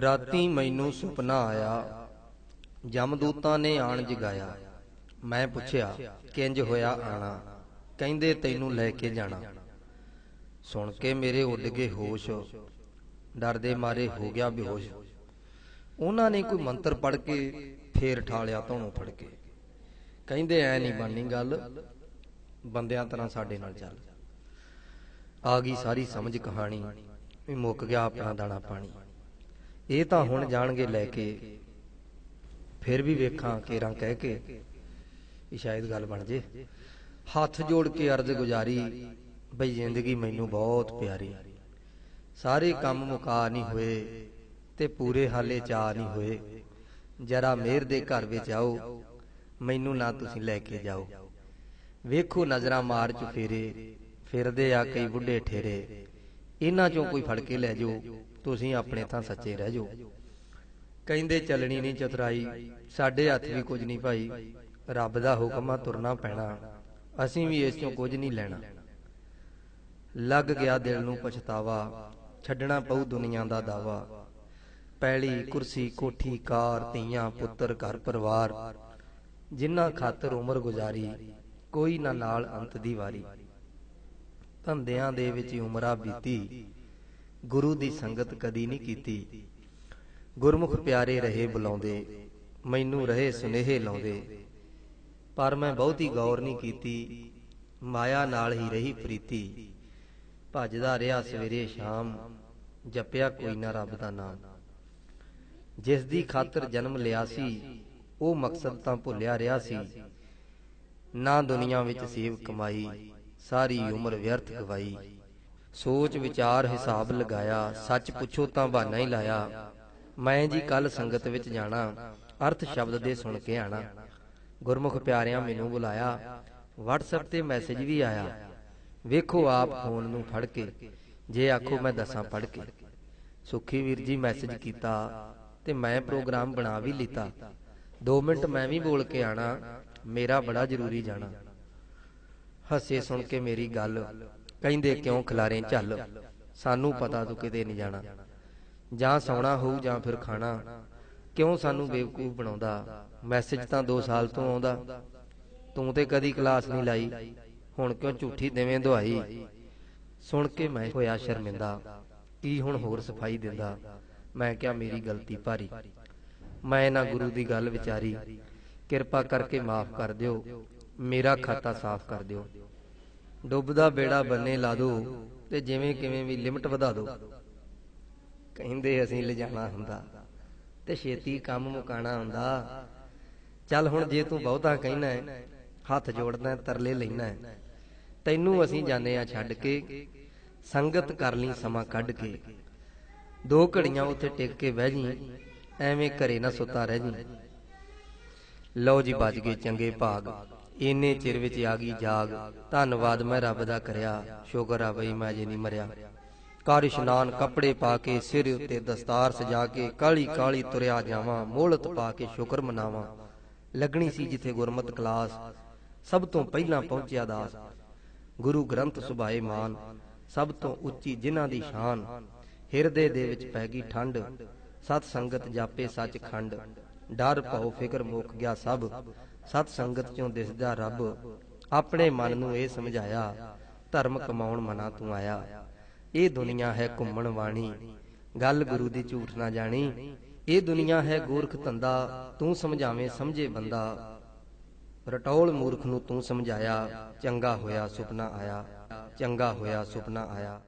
ਰਾਤੀ ਮੈਨੂੰ ਸੁਪਨਾ ਆਇਆ, ਜਮਦੂਤਾਂ ਨੇ ਆਣ ਜਗਾਇਆ। ਮੈਂ ਪੁੱਛਿਆ, ਕਿੰਜ ਹੋਇਆ ਆਣਾ? ਕਹਿੰਦੇ, ਤੈਨੂੰ ਲੈ ਕੇ ਜਾਣਾ। ਸੁਣ ਕੇ ਮੇਰੇ ਉੱਡ ਗਏ ਹੋਸ਼। ਡਰਦੇ ਮਾਰੇ ਹੋ ਗਿਆ ਬੇਹੋਸ਼। ਉਹਨਾਂ ਨੇ ਕੋਈ ਮੰਤਰ ਪੜ ਕੇ ਫੇਰ ਠਾਲਿਆ ਧੋਣੋਂ ਫੜ ਕੇ। ਕਹਿੰਦੇ, ਐ ਨਹੀਂ ਬਣਨੀ ਗੱਲ। ਬੰਦਿਆਂ ਤਰ੍ਹਾਂ ਸਾਡੇ ਨਾਲ ਚੱਲ। ਆ ਗਈ ਸਾਰੀ ਸਮਝ ਕਹਾਣੀ। ਵੀ ਮੁੱਕ ਗਿਆ ਆਪਣਾ ਦਾਣਾ ਪਾਣੀ। ਇਹ ਤਾਂ ਹੁਣ ਜਾਣਗੇ ਲੈ ਕੇ। ਫਿਰ ਵੀ ਵੇਖਾਂ ਕੇਰਾਂ ਕਹਿ ਕੇ। ਵੀ ਸ਼ਾਇਦ ਗੱਲ ਬਣ ਜੇ। ਹੱਥ ਜੋੜ ਕੇ ਅਰਜ਼ ਗੁਜ਼ਾਰੀ। ਬਈ ਜ਼ਿੰਦਗੀ ਮੈਨੂੰ ਬਹੁਤ ਪਿਆਰੀ। ਸਾਰੇ ਕੰਮ ਮੁਕਾ ਨਹੀਂ ਹੋਏ ਤੇ ਪੂਰੇ ਹਾਲੇ ਚਾਹ ਨਹੀਂ ਹੋਏ। ਜਰਾ ਮਿਹਰ ਦੇ ਘਰ ਵਿੱਚ ਆਓ। ਮੈਨੂੰ ਨਾ ਤੁਸੀਂ ਲੈ ਕੇ ਜਾਓ। ਵੇਖੋ ਨਜ਼ਰਾਂ ਮਾਰ ਚੁਫੇਰੇ। ਫਿਰਦੇ ਆ ਕਈ ਬੁੱਢੇ ਠੇਰੇ। ਇਹਨਾਂ ਚੋਂ ਕੋਈ ਫੜ ਕੇ ਲੈ ਜਾਓ। ਤੁਸੀਂ ਆਪਣੇ ਤਾਂ ਸੱਚੇ ਰਹਿ ਜਾਓ। ਕਹਿੰਦੇ ਚੱਲਣੀ ਨਹੀਂ ਚਤਰਾਈ ਸਾਡੇ ਹੱਥ ਵੀ ਕੁਝ ਨਹੀਂ ਭਾਈ। ਰੱਬ ਦਾ ਹੁਕਮ ਆ ਤੁਰਨਾ ਪੈਣਾ। ਅਸੀਂ ਵੀ ਇਸ ਚੋਂ ਕੁਝ ਨਹੀਂ ਲੈਣਾ। ਲੱਗ ਗਿਆ ਦਿਲ ਨੂੰ ਪਛਤਾਵਾ ਛੱਡਣਾ ਪਊ ਦੁਨੀਆ ਦਾ ਦਾਵਾ। ਪੈਲੀ ਕੁਰਸੀ ਕੋਠੀ ਕਾਰ ਧੀਆਂ ਪੁੱਤਰ ਘਰ ਪਰਿਵਾਰ ਜਿਨ੍ਹਾਂ ਖਾਤਰ ਉਮਰ ਗੁਜ਼ਾਰੀ ਕੋਈ ਨਾ ਨਾਲ ਅੰਤ ਦੀ ਵਾਰੀ ਧੰਦਿਆਂ ਦੇ ਵਿੱਚ ਉਮਰਾਂ ਬੀਤੀ। ਗੁਰੂ ਦੀ ਸੰਗਤ ਕਦੀ ਨਹੀਂ ਕੀਤੀ। ਗੁਰਮੁਖ ਪਿਆਰੇ ਰਹੇ ਬੁਲਾਉਂਦੇ, ਮੈਨੂੰ ਰਹੇ ਸੁਨੇਹੇ ਲਾਉਂਦੇ। ਪਰ ਮੈਂ ਬਹੁਤੀ ਗੌਰ ਨਹੀਂ ਕੀਤੀ, ਮਾਇਆ ਨਾਲ ਹੀ ਰਹੀ ਪ੍ਰੀਤੀ। ਭੱਜਦਾ ਰਿਹਾ ਸਵੇਰੇ ਸ਼ਾਮ, ਜਪਿਆ ਕੋਈ ਨਾ ਰੱਬ ਦਾ ਨਾਮ। ਜਿਸ ਦੀ ਖਾਤਰ ਜਨਮ ਲਿਆ ਸੀ, ਉਹ ਮਕਸਦ ਤਾਂ ਭੁੱਲਿਆ ਰਿਹਾ ਸੀ। ਨਾ ਦੁਨੀਆ ਵਿੱਚ ਸੇਵ ਕਮਾਈ, ਸਾਰੀ ਉਮਰ ਵਿਅਰਥ ਗਵਾਈ। ਸੋਚ, ਵਿਚਾਰ, ਹਿਸਾਬ ਲਗਾਇਆ, ਸੱਚ ਪੁੱਛੋ ਤਾਂ ਬਹਾਨਾ ਹੀ ਲਾਇਆ। ਮੈਂ ਜੀ ਕੱਲ ਸੰਗਤ ਵਿੱਚ ਜਾਣਾ, ਅਰਥ ਸ਼ਬਦ ਦੇ ਸੁਣ ਕੇ ਆਣਾ। ਗੁਰਮੁਖ ਪਿਆਰਿਆਂ ਮੈਨੂੰ ਬੁਲਾਇਆ, WhatsApp ਤੇ ਮੈਸੇਜ ਵੀ ਆਇਆ। ਵੇਖੋ ਆਪ ਫੋਨ ਨੂੰ ਫੜ ਕੇ, ਜੇ ਆਖੋ ਮੈਂ ਦੱਸਾਂ ਪੜ ਕੇ। ਸੁਖੀ ਵੀਰ ਜੀ ਮੈਸੇਜ ਕੀਤਾ ਤੇ ਮੈਂ ਪ੍ਰੋਗਰਾਮ ਬਣਾ ਵੀ ਲਿੱਤਾ। 2 ਮਿੰਟ ਮੈਂ ਵੀ ਬੋਲ ਕੇ ਆਣਾ, ਮੇਰਾ ਬੜਾ ਜ਼ਰੂਰੀ ਜਾਣਾ। ਹੱਸੇ ਸੁਣ ਕੇ ਮੇਰੀ ਗੱਲ ਕਹਿੰਦੇ ਕਿਉਂ ਖਿਲਾਰੇ ਝੱਲ? ਸਾਨੂੰ ਪਤਾ ਤੂੰ ਕਿਤੇ ਨਹੀਂ ਜਾਣਾ। ਜਾਂ ਸੌਣਾ ਹੋਊ ਜਾਂ ਫਿਰ ਖਾਣਾ। ਕਿਉਂ ਸਾਨੂੰ ਬੇਵਕੂਫ ਬਣਾਉਂਦਾ? ਮੈਸੇਜ ਤਾਂ 2 ਸਾਲ ਤੋਂ ਆਉਂਦਾ। ਤੂੰ ਤੇ ਕਦੀ ਕਲਾਸ ਨਹੀਂ ਲਾਈ। ਹੁਣ ਕਿਉਂ ਝੂਠੀ ਦੇਵੇਂ ਦੁਹਾਈ? ਸੁਣ ਕੇ ਮੈਂ ਹੋਇਆ ਸ਼ਰਮਿੰਦਾ। ਕੀ ਹੁਣ ਹੋਰ ਸਫ਼ਾਈ ਦਿੰਦਾ? ਮੈਂ ਕਿਹਾ, ਮੇਰੀ ਗਲਤੀ ਭਾਰੀ। ਮੈਂ ਨਾ ਗੁਰੂ ਦੀ ਗੱਲ ਵਿਚਾਰੀ। ਕਿਰਪਾ ਕਰਕੇ ਮਾਫ ਕਰ ਦਿਓ। ਮੇਰਾ ਖਾਤਾ ਸਾਫ਼ ਕਰ ਦਿਓ। ਡੁੱਬਦਾ ਬੇੜਾ ਬੰਨੇ ਲਾ ਦੋ ਤੇ ਜਿਵੇਂ ਕਿਵੇਂ ਵੀ ਲਿਮਟ ਵਧਾ ਦਿਓ ਕਹਿੰਦੇ ਅਸੀਂ ਲਿਜਾਣਾ ਹੁੰਦਾ ਤੇ ਛੇਤੀ ਕੰਮ ਮੁਕਾਣਾ ਹੁੰਦਾ। ਚੱਲ ਹੁਣ ਜੇ ਤੂੰ ਬਹੁਤਾ ਕਹਿਣਾ ਹੈ ਹੱਥ ਜੋੜਨਾ ਹੈ, ਤਰਲੇ ਲੈਣਾ ਹੈ ਤੈਨੂੰ ਅਸੀਂ ਜਾਣੇ ਆ ਛੱਡ ਕੇ ਸੰਗਤ ਕਰ ਲਈ ਸਮਾਂ ਕੱਢ ਕੇ। ਦੋ ਘੜੀਆਂ ਉੱਥੇ ਟਿਕ ਕੇ ਬਹਿ ਜੀ ਐਵੇਂ ਘਰੇ ਨਾ ਸੁੱਤਾ ਰਹਿ ਜੀ। ਲਓ ਜੀ ਬਚ ਗਏ ਚੰਗੇ ਭਾਗ। ਇੰਨੇ ਚਿਰ ਵਿੱਚ ਆ ਗਈ ਜਾਗ। ਧੰਨਵਾਦ ਮੈਂ ਰੱਬ ਦਾ ਕਰਿਆ। ਸ਼ੁਕਰ ਆ ਬਈ ਮੈਂ ਜੇ ਨਹੀਂ ਮਰਿਆ। ਕਰ ਇਸ਼ਨਾਨ ਕੱਪੜੇ ਪਾ ਕੇ ਸਿਰ ਉੱਤੇ ਦਸਤਾਰ ਸਜਾ ਕੇ ਕਾਲੀ ਕਾਲੀ ਤੁਰਿਆ ਜਾਵਾਂ, ਮੋਹਲਤ ਪਾ ਕੇ ਸ਼ੁਕਰ ਮਨਾਵਾਂ। ਲੱਗਣੀ ਸੀ ਜਿੱਥੇ ਗੁਰਮਤ ਕਲਾਸ, ਸਭ ਤੋਂ ਪਹਿਲਾਂ ਪਹੁੰਚਿਆ ਦਾਸ। ਗੁਰੂ ਗ੍ਰੰਥ ਸੁਭਾਏ ਮਾਨ, ਸਭ ਤੋਂ ਉੱਚੀ ਜਿਨ੍ਹਾਂ ਦੀ ਸ਼ਾਨ। ਹਿਰਦੇ ਦੇ ਵਿੱਚ ਪੈ ਗਈ ਠੰਡ, ਸਤ ਸੰਗਤ ਜਾਪੇ ਸੱਚ ਖੰਡ ਡਰ ਭਉ ਫਿਕਰ ਮੁੱਕ ਗਿਆ ਸਭ। ਸਤ ਸੰਗਤ ਚੋਂ ਦਿਸਦਾ ਰੱਬ, ਆਪਣੇ ਮਨ ਨੂੰ ਇਹ ਸਮਝਾਇਆ, ਧਰਮ ਕਮਾਉਣ ਮਨਾ ਤੂੰ ਆਇਆ। ਇਹ ਦੁਨੀਆ ਹੈ ਘੁੰਮਣ ਵਾਣੀ, ਗੱਲ ਗੁਰੂ ਦੀ ਝੂਠ ਨਾ ਜਾਣੀ। ਇਹ ਦੁਨੀਆ ਹੈ ਗੋਰਖ ਧੰਦਾ, ਤੂੰ ਸਮਝਾਵੇਂ ਸਮਝੇ ਬੰਦਾ। ਰਟੌਲ ਮੂਰਖ ਨੂੰ ਤੂੰ ਸਮਝਾਇਆ, ਚੰਗਾ ਹੋਇਆ ਸੁਪਨਾ ਆਇਆ, ਚੰਗਾ ਹੋਇਆ ਸੁਪਨਾ ਆਇਆ।